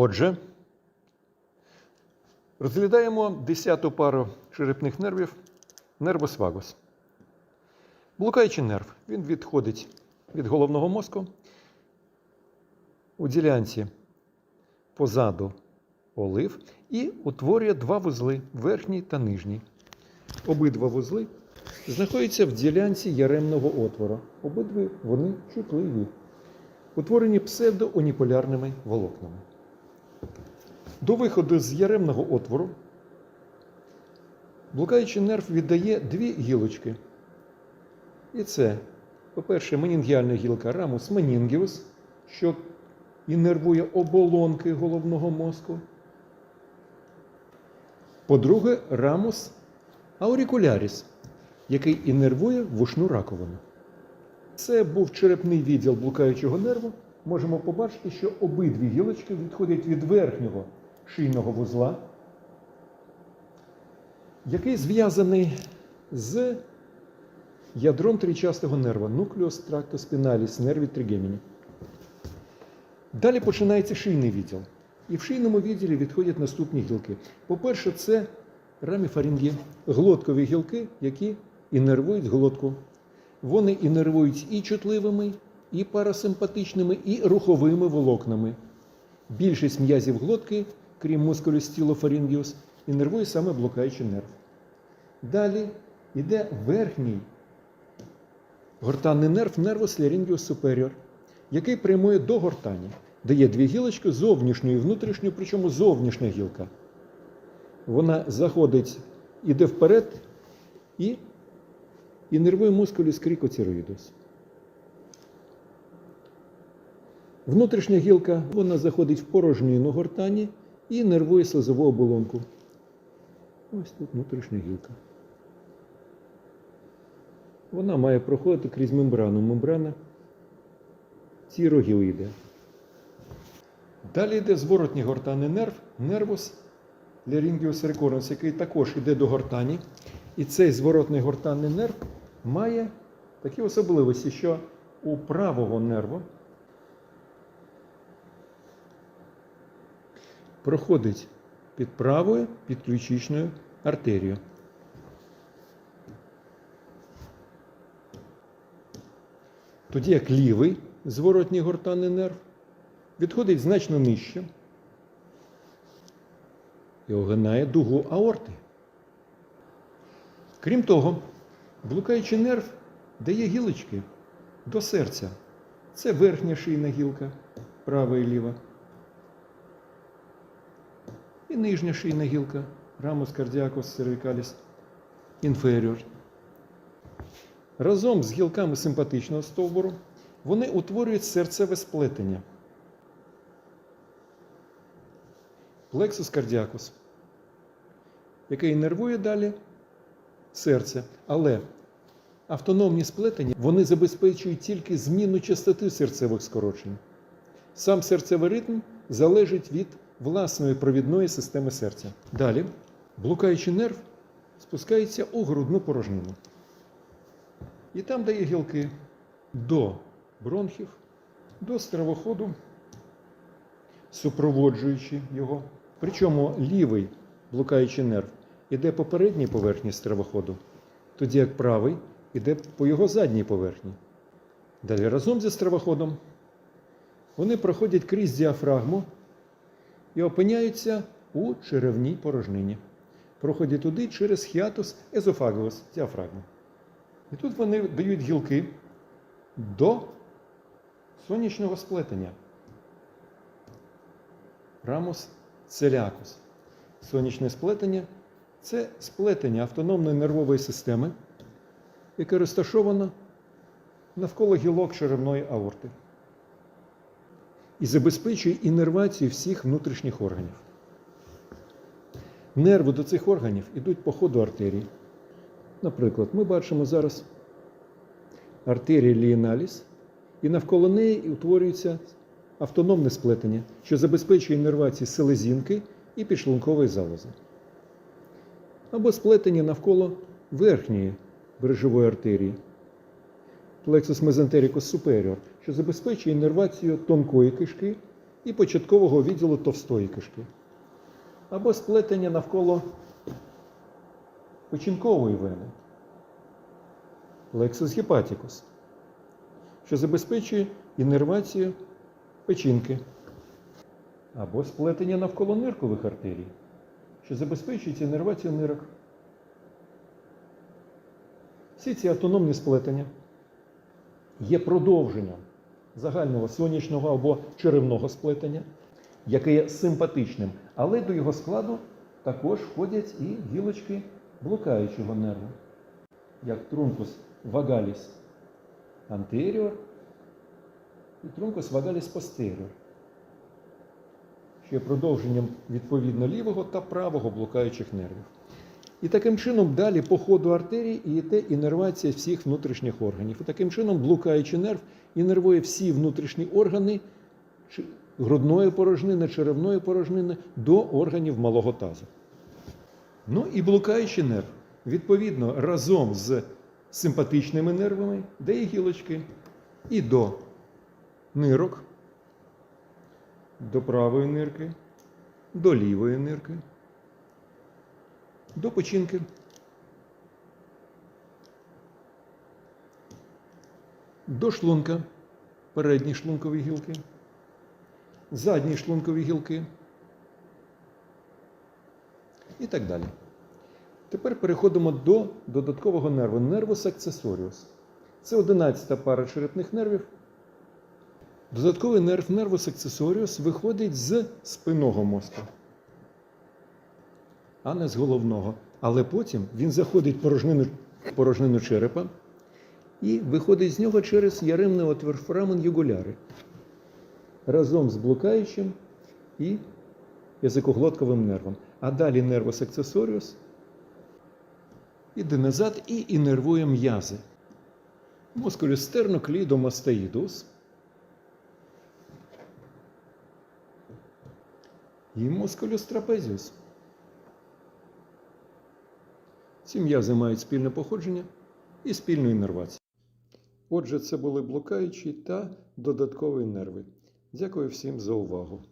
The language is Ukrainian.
Отже, розглядаємо 10-ту пару черепних нервів нервус вагус. Блукаючий нерв. Він відходить від головного мозку у ділянці позаду олив і утворює два вузли верхній та нижній. Обидва вузли знаходяться в ділянці яремного отвору. Обидві вони чутливі, утворені псевдоуніполярними волокнами. До виходу з яремного отвору блукаючий нерв віддає дві гілочки. І це, по-перше, менінгіальна гілка рамус менінгіус, що іннервує оболонки головного мозку. По-друге, рамус аурикуляріс, який іннервує вушну раковину. Це був черепний відділ блукаючого нерву. Можемо побачити, що обидві гілочки відходять від верхнього шийного вузла, який зв'язаний з ядром тричастого нерва нуклеус трактус спіналіс нерві тригеміні. Далі починається шийний відділ. І в шийному відділі відходять наступні гілки. По-перше, це раміфарінги, глоткові гілки, які інервують глотку. Вони інервують і чутливими, і парасимпатичними, і руховими волокнами. Більшість м'язів глотки, крім мускулю стілофарінгіус, інервує саме блукаючий нерв. Далі йде верхній гортанний нерв нервус лярінгіус superior, який прямує до гортані, дає дві гілочки зовнішню і внутрішню, причому зовнішня гілка. Вона заходить, іде вперед і інервує мускуліс крікоцероїдус. Внутрішня гілка вона заходить в порожнину гортані і нервує слизову оболонку. Ось тут внутрішня гілка. Вона має проходити крізь мембрану. Мембрана цірогіоїде. Далі йде зворотній гортанний нерв, нервус лярінгіус рекоренс, який також йде до гортані. І цей зворотний гортанний нерв має такі особливості, що у правого нерву проходить під правою підключичною артерією. Тоді як лівий зворотній гортанний нерв відходить значно нижче і огинає дугу аорти. Крім того, блукаючий нерв дає гілочки до серця. Це верхня шийна гілка, права і ліва. І нижня шийна гілка, рамус кардіакус cervicalis inferior. Разом з гілками симпатичного стовбуру вони утворюють серцеве сплетення. Плексус кардіакус, який інервує далі серце. Але автономні сплетення вони забезпечують тільки зміну частоти серцевих скорочень. Сам серцевий ритм залежить від власної провідної системи серця. Далі блукаючий нерв спускається у грудну порожнину. І там дає гілки до бронхів, до стравоходу, супроводжуючи його. Причому лівий блукаючий нерв іде по передній поверхні стравоходу, тоді як правий іде по його задній поверхні. Далі разом зі стравоходом вони проходять крізь діафрагму і опиняються у черевній порожнині. Проходять туди через хіатус езофагус діафрагми. І тут вони дають гілки до сонячного сплетення. Рамус целякус. Сонячне сплетення це сплетення автономної нервової системи, яке розташовано навколо гілок черевної аорти і забезпечує інервацію всіх внутрішніх органів. Нерви до цих органів йдуть по ходу артерій. Наприклад, ми бачимо зараз артерія лієналіс, і навколо неї утворюється автономне сплетення, що забезпечує інервацію селезінки і підшлункової залози. Або сплетення навколо верхньої бережової артерії, plexus mesentericus superior, що забезпечує інервацію тонкої кишки і початкового відділу товстої кишки. Або сплетення навколо печінкової вени. Лексус гепатикус, що забезпечує іннервацію печінки. Або сплетення навколо ниркових артерій, що забезпечують іннервацію нирок. Всі ці автономні сплетення є продовженням загального сонячного або черевного сплетення, яке є симпатичним, але до його складу також входять і гілочки блукаючого нерву, як трункус вагаліс anterior і трункус вагаліс що є продовженням відповідно лівого та правого блукаючих нервів. І таким чином далі по ходу артерії і йде інервація всіх внутрішніх органів. І таким чином блукаючий нерв інервує всі внутрішні органи грудної порожнини, черевної порожнини до органів малого тазу. Ну і блукаючий нерв, відповідно, разом з симпатичними нервами, де є гілочки, і до нирок, до правої нирки, до лівої нирки до печінки. До шлунка, передні шлункові гілки, задні шлункові гілки і так далі. Тепер переходимо до додаткового нерву нервус акцесоріус. Це 11 пара черепних нервів. Додатковий нерв нервус акцесоріус виходить з спинного мозку а не з головного. Але потім він заходить в порожнину, порожнину черепа і виходить з нього через яремний отвір форамен югуляри разом з блукаючим і язикоглотковим нервом. А далі нервус акцесоріус іде назад і інервує м'язи. Мускулюс стерноклідомастеїдус і мускулюс трапезіус. Ці м'язи мають спільне походження і спільну інервацію. Отже, це були блукаючі та додаткові нерви. Дякую всім за увагу.